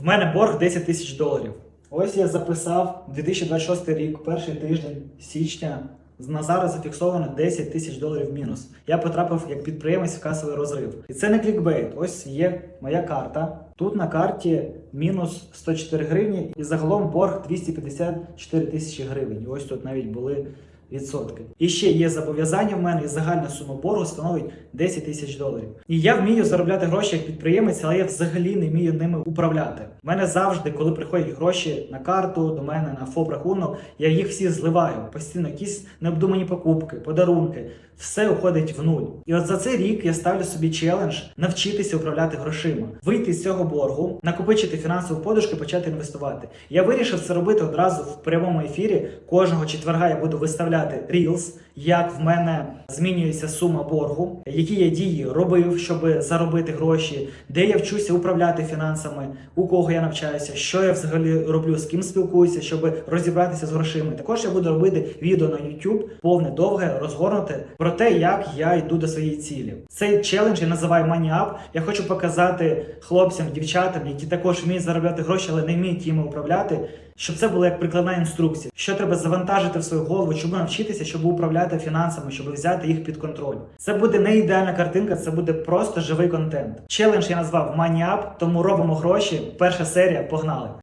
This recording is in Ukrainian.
В мене борг 10 тисяч доларів. Ось я записав 2026 рік, перший тиждень січня. На зараз зафіксовано 10 тисяч доларів мінус. Я потрапив як підприємець в касовий розрив. І це не клікбейт. Ось є моя карта. Тут на карті мінус 104 гривні, і загалом борг 254 тисячі гривень. Ось тут навіть були. І ще є зобов'язання в мене, і загальна сума боргу становить 10 тисяч доларів. І я вмію заробляти гроші як підприємець, але я взагалі не вмію ними управляти. У мене завжди, коли приходять гроші на карту до мене на ФОП рахунок, я їх всі зливаю. Постійно якісь необдумані покупки, подарунки. Все уходить в нуль. І от за цей рік я ставлю собі челендж навчитися управляти грошима, вийти з цього боргу, накопичити фінансову подушку і почати інвестувати. Я вирішив це робити одразу в прямому ефірі. Кожного четверга я буду виставляти Reels, як в мене змінюється сума боргу, які я дії робив, щоб заробити гроші, де я вчуся управляти фінансами, у кого я навчаюся, що я взагалі роблю, з ким спілкуюся, щоб розібратися з грошима. Також я буду робити відео на YouTube, повне довге, розгорнуте про те, як я йду до своєї цілі. Цей челендж я називаю Money Up. Я хочу показати хлопцям, дівчатам, які також вміють заробляти гроші, але не вміють їми управляти. Щоб це була як прикладна інструкція, що треба завантажити в свою голову, щоб навчитися, щоб управляти фінансами, щоб взяти їх під контроль. Це буде не ідеальна картинка, це буде просто живий контент. Челендж я назвав Money Up, тому робимо гроші. Перша серія, погнали!